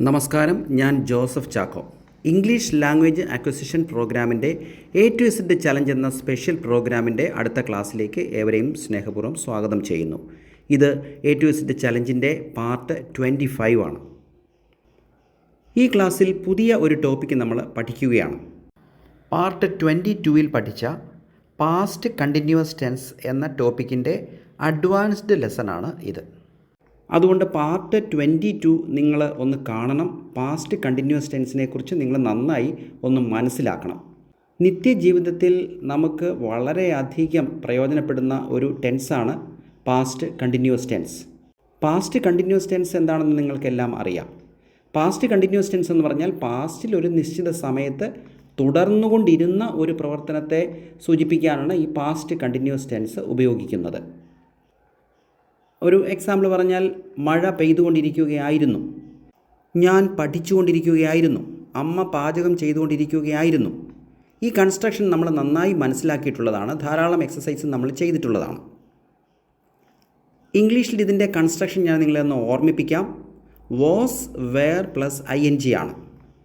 നമസ്കാരം ഞാൻ Joseph Chacko. English language acquisition പ്രോഗ്രാമിന്റെ എ ടു ഇസഡ് ചലഞ്ച് എന്ന സ്പെഷ്യൽ പ്രോഗ്രാമിന്റെ അടുത്ത ക്ലാസ്സിലേക്ക് ഏവരെയും സ്നേഹപൂർവം സ്വാഗതം ചെയ്യുന്നു. ഇത് എ ടു ഇസഡ് ചലഞ്ചിന്റെ പാർട്ട് ട്വന്റി ഫൈവ് ആണ്. ഈ ക്ലാസ്സിൽ പുതിയ ഒരു ടോപ്പിക്ക് നമ്മൾ പഠിക്കുകയാണ്. പാർട്ട് ട്വന്റി ടുവിൽ പഠിച്ച പാസ്റ്റ് കണ്ടിന്യൂസ് ടെൻസ് എന്ന ടോപ്പിക്കിന്റെ അഡ്വാൻസ്ഡ് ലെസൺ ആണ് ഇത്. അതുകൊണ്ട് പാർട്ട് ട്വന്റി ടു നിങ്ങൾ ഒന്ന് കാണണം. പാസ്റ്റ് കണ്ടിന്യൂസ് ടെൻസിനെ കുറിച്ച് നിങ്ങൾ നന്നായി ഒന്ന് മനസ്സിലാക്കണം. നിത്യജീവിതത്തിൽ നമുക്ക് വളരെയധികം പ്രയോജനപ്പെടുന്ന ഒരു ടെൻസാണ് past continuous tense past continuous tense എന്താണെന്ന് നിങ്ങൾക്കെല്ലാം അറിയാം. പാസ്റ്റ് കണ്ടിന്യൂസ് ടെൻസ് എന്ന് പറഞ്ഞാൽ പാസ്റ്റിൽ ഒരു നിശ്ചിത സമയത്ത് തുടർന്നുകൊണ്ടിരുന്ന ഒരു പ്രവർത്തനത്തെ സൂചിപ്പിക്കാനാണ് ഈ പാസ്റ്റ് കണ്ടിന്യൂസ് ടെൻസ് ഉപയോഗിക്കുന്നത്. ഒരു എക്സാമ്പിൾ പറഞ്ഞാൽ മഴ പെയ്തുകൊണ്ടിരിക്കുകയായിരുന്നു. ഞാൻ പഠിച്ചുകൊണ്ടിരിക്കുകയായിരുന്നു. അമ്മ പാചകം ചെയ്തുകൊണ്ടിരിക്കുകയായിരുന്നു. ഈ കൺസ്ട്രക്ഷൻ നമ്മൾ നന്നായി മനസ്സിലാക്കിയിട്ടുള്ളതാണ്. ധാരാളം എക്സസൈസ് നമ്മൾ ചെയ്തിട്ടുള്ളതാണ്. ഇംഗ്ലീഷിൽ ഇതിന്റെ കൺസ്ട്രക്ഷൻ ഞാൻ നിങ്ങളെ ഒന്ന് ഓർമ്മിപ്പിക്കാം. Was were plus I N G ആണ്.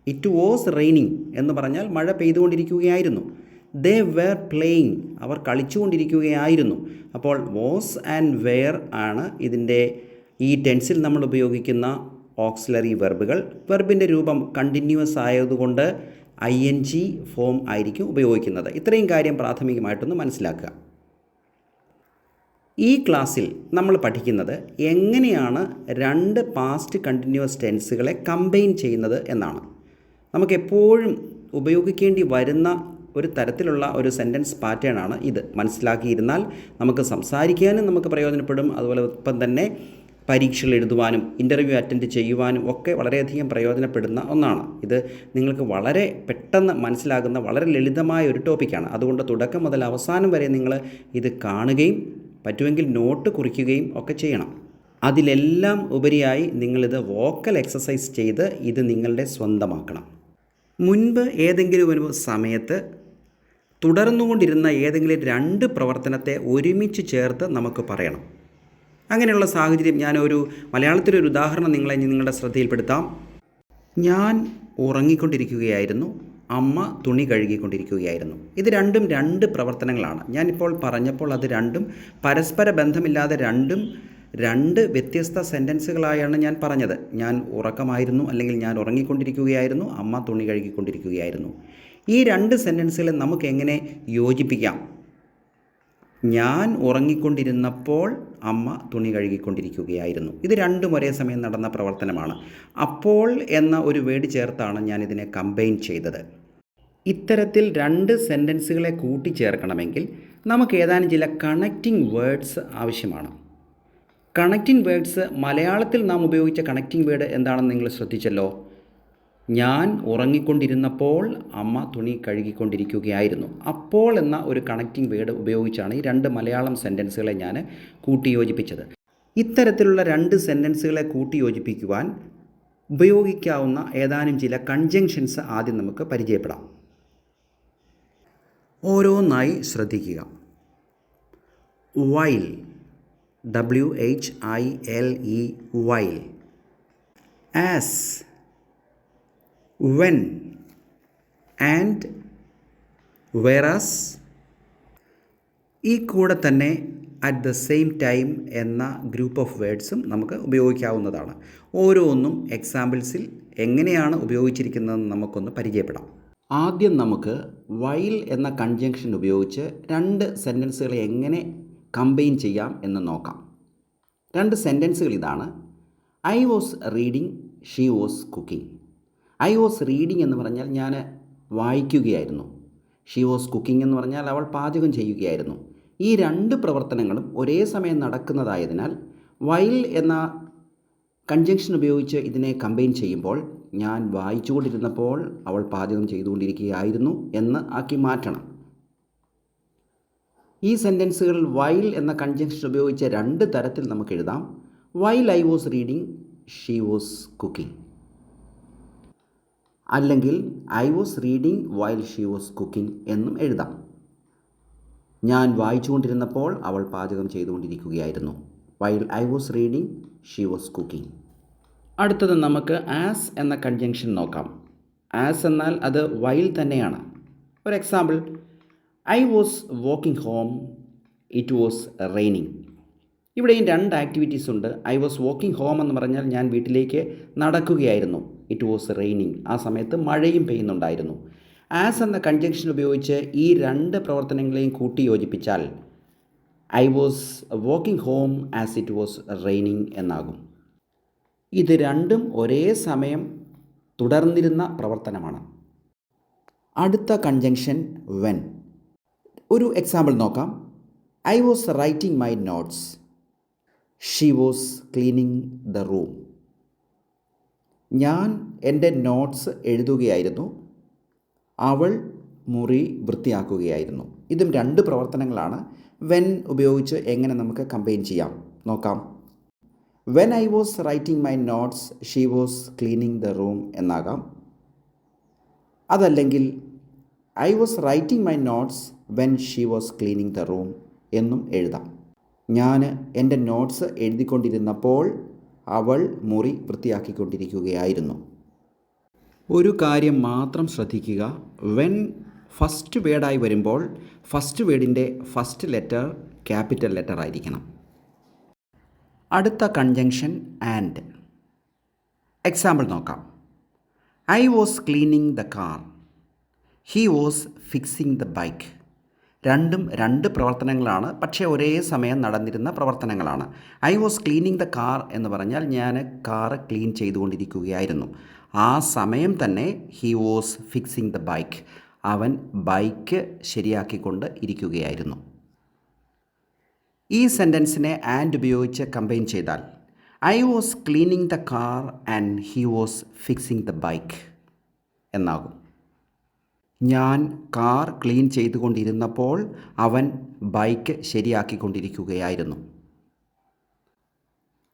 ഇറ്റ് വാസ് റെയിനിങ് എന്ന് പറഞ്ഞാൽ മഴ പെയ്തുകൊണ്ടിരിക്കുകയായിരുന്നു. ദേ വെയർ പ്ലേയിങ് അവർ കളിച്ചുകൊണ്ടിരിക്കുകയായിരുന്നു. അപ്പോൾ വാസ് ആൻഡ് വെയർ ആണ് ഇതിന്റെ ഈ ടെൻസിൽ നമ്മൾ ഉപയോഗിക്കുന്ന ഓക്സിലറി വെർബുകൾ വെർബിന്റെ രൂപം കണ്ടിന്യൂസ് ആയതുകൊണ്ട് ഐ എൻ ജി ഫോം ആയിരിക്കും ഉപയോഗിക്കുന്നത്. ഇത്രയും കാര്യം പ്രാഥമികമായിട്ടൊന്ന് മനസ്സിലാക്കുക. ഈ ക്ലാസ്സിൽ നമ്മൾ പഠിക്കുന്നത് എങ്ങനെയാണ് രണ്ട് പാസ്റ്റ് കണ്ടിന്യൂസ് ടെൻസുകളെ കമ്പൈൻ ചെയ്യുന്നത് എന്നാണ്. നമുക്കെപ്പോഴും ഉപയോഗിക്കേണ്ടി വരുന്ന ഒരു തരത്തിലുള്ള ഒരു സെന്റൻസ് പാറ്റേൺ ആണ് ഇത്. മനസ്സിലാക്കിയിരുന്നാൽ നമുക്ക് സംസാരിക്കാനും നമുക്ക് പ്രയോജനപ്പെടും. അതുപോലെ ഒപ്പം തന്നെ പരീക്ഷകൾ എഴുതുവാനും ഇന്റർവ്യൂ അറ്റൻഡ് ചെയ്യുവാനും ഒക്കെ വളരെയധികം പ്രയോജനപ്പെടുന്ന ഒന്നാണ്. ഇത് നിങ്ങൾക്ക് വളരെ പെട്ടെന്ന് മനസ്സിലാകുന്ന വളരെ ലളിതമായ ഒരു ടോപ്പിക്കാണ് അതുകൊണ്ട് തുടക്കം മുതൽ അവസാനം വരെ നിങ്ങൾ ഇത് കാണുകയും പറ്റുമെങ്കിൽ നോട്ട് കുറിക്കുകയും ഒക്കെ ചെയ്യണം. അതിലെല്ലാം ഉപരിയായി നിങ്ങളിത് വോക്കൽ എക്സസൈസ് ചെയ്ത് ഇത് നിങ്ങളുടെ സ്വന്തമാക്കണം. മുൻപ് ഏതെങ്കിലും ഒരു സമയത്ത് തുടർന്നുകൊണ്ടിരുന്ന ഏതെങ്കിലും രണ്ട് പ്രവർത്തനത്തെ ഒരുമിച്ച് ചേർത്ത് നമുക്ക് പറയണം. അങ്ങനെയുള്ള സാഹചര്യം ഞാനൊരു മലയാളത്തിലൊരു ഉദാഹരണം നിങ്ങളെ നിങ്ങളുടെ ശ്രദ്ധയിൽപ്പെടുത്താം. ഞാൻ ഉറങ്ങിക്കൊണ്ടിരിക്കുകയായിരുന്നു. അമ്മ തുണി കഴുകിക്കൊണ്ടിരിക്കുകയായിരുന്നു. ഇത് രണ്ടും രണ്ട് പ്രവർത്തനങ്ങളാണ്. ഞാനിപ്പോൾ പറഞ്ഞപ്പോൾ അത് രണ്ടും പരസ്പര ബന്ധമില്ലാതെ രണ്ടും രണ്ട് വ്യത്യസ്ത സെന്റൻസുകളായാണ് ഞാൻ പറഞ്ഞത്. ഞാൻ ഉറക്കമായിരുന്നു അല്ലെങ്കിൽ ഞാൻ ഉറങ്ങിക്കൊണ്ടിരിക്കുകയായിരുന്നു. അമ്മ തുണി കഴുകിക്കൊണ്ടിരിക്കുകയായിരുന്നു. ഈ രണ്ട് സെന്റൻസുകളെ നമുക്ക് എങ്ങനെ യോജിപ്പിക്കാം? ഞാൻ ഉറങ്ങിക്കൊണ്ടിരുന്നപ്പോൾ അമ്മ തുണി കഴുകിക്കൊണ്ടിരിക്കുകയായിരുന്നു. ഇത് രണ്ടും ഒരേ സമയം നടന്ന പ്രവർത്തനമാണ്. അപ്പോൾ എന്ന ഒരു വേർഡ് ചേർത്താണ് ഞാൻ ഇതിനെ കമ്പൈൻ ചെയ്തത്. ഇത്തരത്തിൽ രണ്ട് സെന്റൻസുകളെ കൂട്ടിച്ചേർക്കണമെങ്കിൽ നമുക്ക് ഏതാനും ചില കണക്റ്റിംഗ് വേർഡ്സ് ആവശ്യമാണ്. കണക്റ്റിംഗ് വേർഡ്സ് മലയാളത്തിൽ നാം ഉപയോഗിച്ച കണക്റ്റിംഗ് വേർഡ് എന്താണെന്ന് നിങ്ങൾ ശ്രദ്ധിച്ചല്ലോ? ഞാൻ ഉറങ്ങിക്കൊണ്ടിരുന്നപ്പോൾ അമ്മ തുണി കഴുകിക്കൊണ്ടിരിക്കുകയായിരുന്നു. അപ്പോൾ എന്ന ഒരു കണക്റ്റിംഗ് വേർഡ് ഉപയോഗിച്ചാണ് ഈ രണ്ട് മലയാളം സെന്റൻസുകളെ ഞാൻ കൂട്ടിയോജിപ്പിച്ചത്. ഇത്തരത്തിലുള്ള രണ്ട് സെന്റൻസുകളെ കൂട്ടിയോജിപ്പിക്കുവാൻ ഉപയോഗിക്കാവുന്ന ഏതാനും ചില കൺജങ്ഷൻസ് ആദ്യം നമുക്ക് പരിചയപ്പെടാം. ഓരോന്നായി ശ്രദ്ധിക്കുക. While W H I L E while as when and whereas ഈ കൂടെ തന്നെ അറ്റ് ദ സെയിം ടൈം എന്ന ഗ്രൂപ്പ് ഓഫ് വേഡ്സും നമുക്ക് ഉപയോഗിക്കാവുന്നതാണ്. ഓരോന്നും എക്സാമ്പിൾസിൽ എങ്ങനെയാണ് ഉപയോഗിച്ചിരിക്കുന്നതെന്ന് നമുക്കൊന്ന് പരിചയപ്പെടാം. ആദ്യം നമുക്ക് വൈൽ എന്ന കൺജങ്ഷൻ ഉപയോഗിച്ച് രണ്ട് സെന്റൻസുകളെ എങ്ങനെ കമ്പൈൻ ചെയ്യാം എന്ന് നോക്കാം. രണ്ട് സെന്റൻസുകൾ ഇതാണ്. I was reading she was cooking I was reading എന്ന് പറഞ്ഞാൽ ഞാൻ വായിക്കുകയായിരുന്നു. ഷീ വാസ് കുക്കിംഗ് എന്ന് പറഞ്ഞാൽ അവൾ പാചകം ചെയ്യുകയായിരുന്നു. ഈ രണ്ട് പ്രവർത്തനങ്ങളും ഒരേ സമയം നടക്കുന്നതായതിനാൽ വൈൽ എന്ന കൺജങ്ഷൻ ഉപയോഗിച്ച് ഇതിനെ കമ്പൈൻ ചെയ്യുമ്പോൾ ഞാൻ വായിച്ചുകൊണ്ടിരുന്നപ്പോൾ അവൾ പാചകം ചെയ്തുകൊണ്ടിരിക്കുകയായിരുന്നു എന്ന് ആക്കി മാറ്റണം. ഈ സെന്റൻസുകൾ വൈൽ എന്ന കൺജങ്ഷൻ ഉപയോഗിച്ച് രണ്ട് തരത്തിൽ നമുക്ക് എഴുതാം. While I was reading she was cooking അല്ലെങ്കിൽ I was reading while she was cooking എന്നും എഴുതാം. ഞാൻ വായിച്ചുകൊണ്ടിരുന്നപ്പോൾ അവൾ പാചകം ചെയ്തുകൊണ്ടിരിക്കുകയായിരുന്നു. While I was reading she was cooking അടുത്തത് നമുക്ക് ആസ് എന്ന കൺജങ്ഷൻ നോക്കാം. ആസ് എന്നാൽ അത് വൈൽ തന്നെയാണ്. ഒരു example I was walking home it was raining ഇവിടെയും രണ്ട് ആക്ടിവിറ്റീസ് ഉണ്ട്. ഐ വാസ് വാക്കിംഗ് ഹോം എന്ന് പറഞ്ഞാൽ ഞാൻ വീട്ടിലേക്ക് നടക്കുകയായിരുന്നു. ഇറ്റ് വാസ് റെയിനിങ് ആ സമയത്ത് മഴയും പെയ്യുന്നുണ്ടായിരുന്നു. ആസ് എന്ന കൺജങ്ഷൻ ഉപയോഗിച്ച് ഈ രണ്ട് പ്രവർത്തനങ്ങളെയും കൂട്ടി യോജിപ്പിച്ചാൽ I was walking home as it was raining എന്നാകും. ഇത് രണ്ടും ഒരേ സമയം തുടർന്നിരുന്ന പ്രവർത്തനമാണ്. അടുത്ത കൺജങ്ഷൻ വെൻ ഒരു എക്സാമ്പിൾ നോക്കാം. I was writing my notes she was cleaning the room ഞാൻ എന്റെ നോട്ട്സ് എഴുതുകയായിരുന്നു. അവൾ മുറി വൃത്തിയാക്കുകയായിരുന്നു. ഇതും രണ്ട് പ്രവർത്തനങ്ങളാണ്. വെൻ ഉപയോഗിച്ച് എങ്ങനെ നമുക്ക് കമ്പൈൻ ചെയ്യാം? നോക്കാം. When I was writing my notes she was cleaning the room എന്നാകാം. അതല്ലെങ്കിൽ I was writing my notes when she was cleaning the room എന്നും എഴുതാം. ഞാൻ എന്റെ നോട്ട്സ് എഴുതിക്കൊണ്ടിരുന്നപ്പോൾ അവൾ മുറി വൃത്തിയാക്കിക്കൊണ്ടിരിക്കുകയായിരുന്നു. ഒരു കാര്യം മാത്രം ശ്രദ്ധിക്കുക. വെൻ ഫസ്റ്റ് വേർഡായി വരുമ്പോൾ ഫസ്റ്റ് വേർഡിന്റെ ഫസ്റ്റ് ലെറ്റർ ക്യാപിറ്റൽ ലെറ്റർ ആയിരിക്കണം. അടുത്ത കൺജങ്ഷൻ ആൻഡ് എക്സാമ്പിൾ നോക്കാം. I was cleaning the car he was fixing the bike രണ്ടും രണ്ട് പ്രവർത്തനങ്ങളാണ്. പക്ഷേ ഒരേ സമയം നടന്നിരുന്ന പ്രവർത്തനങ്ങളാണ്. I was cleaning the car എന്ന് പറഞ്ഞാൽ ഞാൻ കാർ ക്ലീൻ ചെയ്തുകൊണ്ടിരിക്കുകയായിരുന്നു. ആ സമയം തന്നെ he was fixing the bike അവൻ ബൈക്ക് ശരിയാക്കിക്കൊണ്ട് ഇരിക്കുകയായിരുന്നു. ഈ സെന്റൻസിനെ ആൻഡ് ഉപയോഗിച്ച് കമ്പൈൻ ചെയ്താൽ I was cleaning the car and he was fixing the bike എന്നാകും. ഞാൻ കാർ ക്ലീൻ ചെയ്തുകൊണ്ടിരുന്നപ്പോൾ അവൻ ബൈക്ക് ശരിയാക്കിക്കൊണ്ടിരിക്കുകയായിരുന്നു.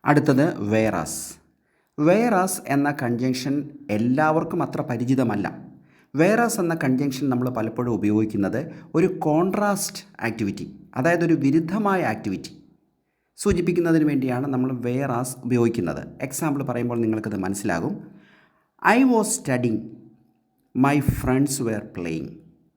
അടുത്തത് വേറാസ്. വേറാസ് എന്ന കൺജങ്ഷൻ എല്ലാവർക്കും അത്ര പരിചിതമല്ല. വേറാസ് എന്ന കൺജങ്ഷൻ നമ്മൾ പലപ്പോഴും ഉപയോഗിക്കുന്നത് ഒരു കോൺട്രാസ്റ്റ് ആക്ടിവിറ്റി അതായത് ഒരു വിരുദ്ധമായ ആക്ടിവിറ്റി സൂചിപ്പിക്കുന്നതിന് വേണ്ടിയാണ് നമ്മൾ വേറാസ് ഉപയോഗിക്കുന്നത്. എക്സാമ്പിൾ പറയുമ്പോൾ നിങ്ങൾക്കത് മനസ്സിലാകും. I was studying my friends were playing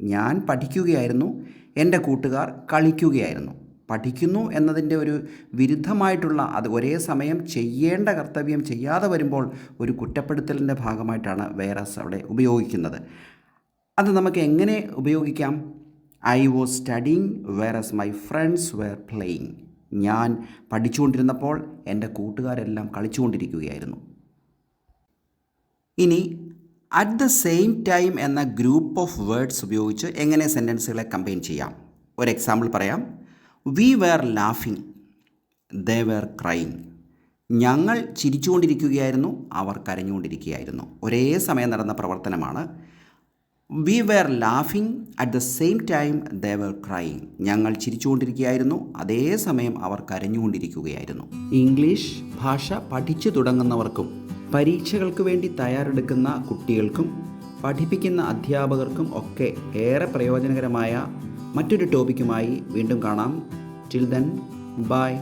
ഞാൻ പഠിക്കുകയായിരുന്നു. എന്റെ കൂട്ടുകാർ കളിക്കുകയായിരുന്നു. പഠിക്കുന്നു എന്നതിന്റെ ഒരു വിരുദ്ധമായിട്ടുള്ള അത് ഒരേ സമയം ചെയ്യേണ്ട കർത്തവ്യം ചെയ്യാതെ വരുമ്പോൾ ഒരു കുറ്റപ്പെടുത്തലിന്റെ ഭാഗമായിട്ടാണ് വൈറസ് അവിടെ ഉപയോഗിക്കുന്നത്. അത് നമുക്ക് എങ്ങനെ ഉപയോഗിക്കാം? I was studying whereas my friends were playing ഞാൻ പഠിച്ചുകൊണ്ടിരുന്നപ്പോൾ എന്റെ കൂട്ടുകാരെല്ലാം കളിച്ചുകൊണ്ടിരിക്കുകയായിരുന്നു. ഇനി അറ്റ് ദ സെയിം ടൈം എന്ന ഗ്രൂപ്പ് ഓഫ് വേർഡ്സ് ഉപയോഗിച്ച് എങ്ങനെ സെന്റൻസുകളെ കമ്പൈൻ ചെയ്യാം? ഒരു എക്സാമ്പിൾ പറയാം. വി വെയർ ലാഫിങ് ദേ വെയർ ക്രൈങ് ഞങ്ങൾ ചിരിച്ചുകൊണ്ടിരിക്കുകയായിരുന്നു. അവർ കരഞ്ഞുകൊണ്ടിരിക്കുകയായിരുന്നു. ഒരേ സമയം നടന്ന പ്രവർത്തനമാണ്. We were ലാഫിങ് at the same time they were crying ഞങ്ങൾ ചിരിച്ചുകൊണ്ടിരിക്കുകയായിരുന്നു. അതേസമയം അവർ കരഞ്ഞുകൊണ്ടിരിക്കുകയായിരുന്നു. ഇംഗ്ലീഷ് ഭാഷ പഠിച്ചു തുടങ്ങുന്നവർക്കും പരീക്ഷകൾക്ക് വേണ്ടി തയ്യാറെടുക്കുന്ന കുട്ടികൾക്കും പഠിപ്പിക്കുന്ന അധ്യാപകർക്കും ഒക്കെ ഏറെ പ്രയോജനകരമായ മറ്റൊരു ടോപ്പിക്കുമായി വീണ്ടും കാണാം. Till then bye